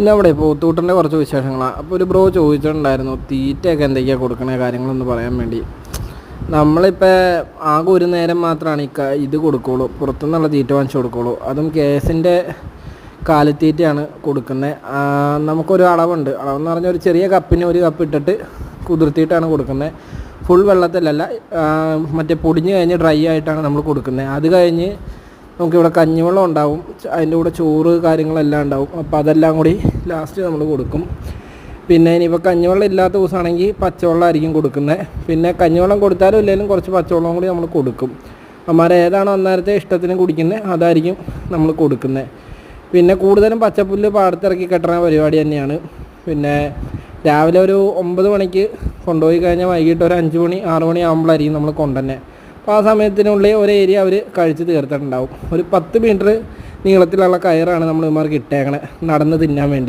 ഇന്ന് അവിടെ പോത്തൂട്ടന്റെ കുറച്ച് വിശേഷങ്ങളാണ് അപ്പോൾ ഒരു ബ്രോ ചോദിച്ചിട്ടുണ്ടായിരുന്നു തീറ്റയൊക്കെ എന്തൊക്കെയാണ് കൊടുക്കണേ കാര്യങ്ങളൊന്ന് പറയാൻ വേണ്ടി. നമ്മളിപ്പോൾ ആകെ ഒരു നേരം മാത്രമാണ് ഈ ഇത് കൊടുക്കുള്ളൂ. പുറത്തുനിന്നുള്ള തീറ്റ വാങ്ങിച്ചു കൊടുക്കുള്ളൂ. അതും കേസിന്റെ കാലിത്തീറ്റയാണ് കൊടുക്കുന്നത്. നമുക്കൊരു അളവുണ്ട്. അളവെന്ന് പറഞ്ഞാൽ ഒരു ചെറിയ കപ്പിന് ഒരു കപ്പ് ഇട്ടിട്ട് കുതിർത്തിയിട്ടാണ് കൊടുക്കുന്നത്. ഫുൾ വെള്ളത്തിലല്ല മറ്റേ പൊടിഞ്ഞ് കഴിഞ്ഞ് ഡ്രൈ ആയിട്ടാണ് നമ്മൾ കൊടുക്കുന്നത്. അത് കഴിഞ്ഞ് നമുക്കിവിടെ കഞ്ഞിവെള്ളം ഉണ്ടാവും. അതിന്റെ കൂടെ ചോറ് കാര്യങ്ങളെല്ലാം ഉണ്ടാവും. അപ്പോൾ അതെല്ലാം കൂടി ലാസ്റ്റ് നമ്മൾ കൊടുക്കും. പിന്നെ ഇനിയിപ്പോൾ കഞ്ഞിവെള്ളം ഇല്ലാത്ത ദിവസമാണെങ്കിൽ പച്ചവെള്ളമായിരിക്കും കൊടുക്കുന്നത് പിന്നെ കഞ്ഞിവെള്ളം കൊടുത്താലും ഇല്ലെങ്കിലും കുറച്ച് പച്ചവെള്ളം കൂടി നമ്മൾ കൊടുക്കും. അമ്മമാർ ഏതാണോ അന്നേരത്തെ ഇഷ്ടത്തിന് കുടിക്കുന്നത് അതായിരിക്കും നമ്മൾ കൊടുക്കുന്നത് പിന്നെ കൂടുതലും പച്ചപ്പുല്ല് പാടത്തിറക്കി കെട്ടുന്ന പരിപാടി തന്നെയാണ്. പിന്നെ രാവിലെ ഒരു ഒമ്പത് മണിക്ക് കൊണ്ടുപോയി കഴിഞ്ഞാൽ വൈകിട്ട് ഒരു അഞ്ച് മണി ആറ് മണി ആകുമ്പോഴായിരിക്കും നമ്മൾ കൊണ്ടുതന്നെ അപ്പോൾ ആ സമയത്തിനുള്ളിൽ ഒരു ഏരിയ അവർ കഴിച്ച് തീർത്തിട്ടുണ്ടാവും. ഒരു പത്ത് മീറ്റർ നീളത്തിലുള്ള കയറാണ് നമ്മൾ ഇമാർക്ക് ഇട്ടേക്കണേ നടന്ന് തിന്നാൻ വേണ്ടി.